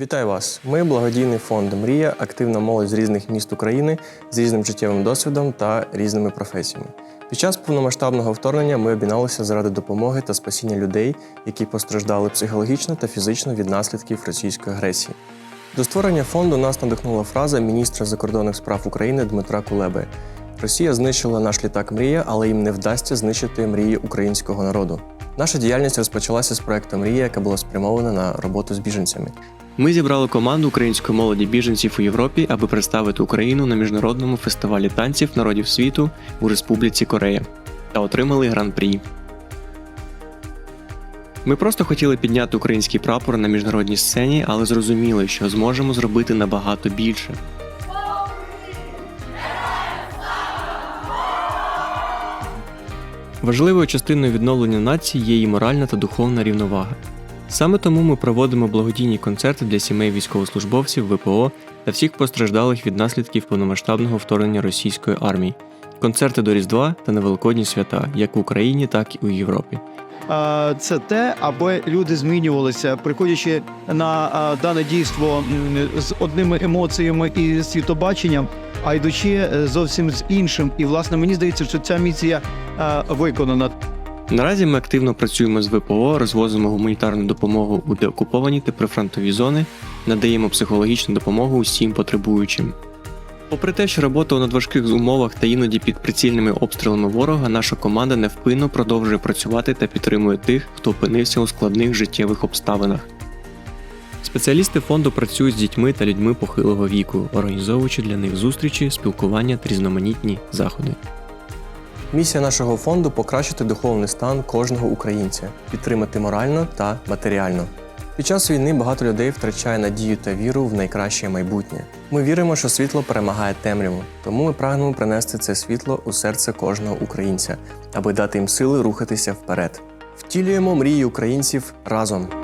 Вітаю вас! Ми благодійний фонд Мрія, активна молодь з різних міст України з різним життєвим досвідом та різними професіями. Під час повномасштабного вторгнення ми об'єдналися заради допомоги та спасіння людей, які постраждали психологічно та фізично від наслідків російської агресії. До створення фонду нас надихнула фраза міністра закордонних справ України Дмитра Кулеби: Росія знищила наш літак Мрія, але їм не вдасться знищити мрії українського народу. Наша діяльність розпочалася з проекту Мрія, яка була спрямована на роботу з біженцями. Ми зібрали команду української молоді біженців у Європі, аби представити Україну на міжнародному фестивалі танців народів світу у Республіці Корея та отримали гран-прі. Ми просто хотіли підняти український прапор на міжнародній сцені, але зрозуміли, що зможемо зробити набагато більше. Важливою частиною відновлення нації є її моральна та духовна рівновага. Саме тому ми проводимо благодійні концерти для сімей військовослужбовців ВПО та всіх постраждалих від наслідків повномасштабного вторгнення російської армії, концерти до Різдва та на Великодні свята, як в Україні, так і у Європі. Це те, аби люди змінювалися, приходячи на дане дійство з одними емоціями і світобаченням, а йдучи е, зовсім з іншим. І власне мені здається, що ця місія виконана. Наразі ми активно працюємо з ВПО, розвозимо гуманітарну допомогу у деокуповані та прифронтові зони, надаємо психологічну допомогу усім потребуючим. Попри те, що робота у надважких умовах та іноді під прицільними обстрілами ворога, наша команда невпинно продовжує працювати та підтримує тих, хто опинився у складних життєвих обставинах. Спеціалісти фонду працюють з дітьми та людьми похилого віку, організовуючи для них зустрічі, спілкування та різноманітні заходи. Місія нашого фонду покращити духовний стан кожного українця, підтримати морально та матеріально. Під час війни багато людей втрачає надію та віру в найкраще майбутнє. Ми віримо, що світло перемагає темряву, тому ми прагнемо принести це світло у серце кожного українця, аби дати їм сили рухатися вперед. Втілюємо мрії українців разом.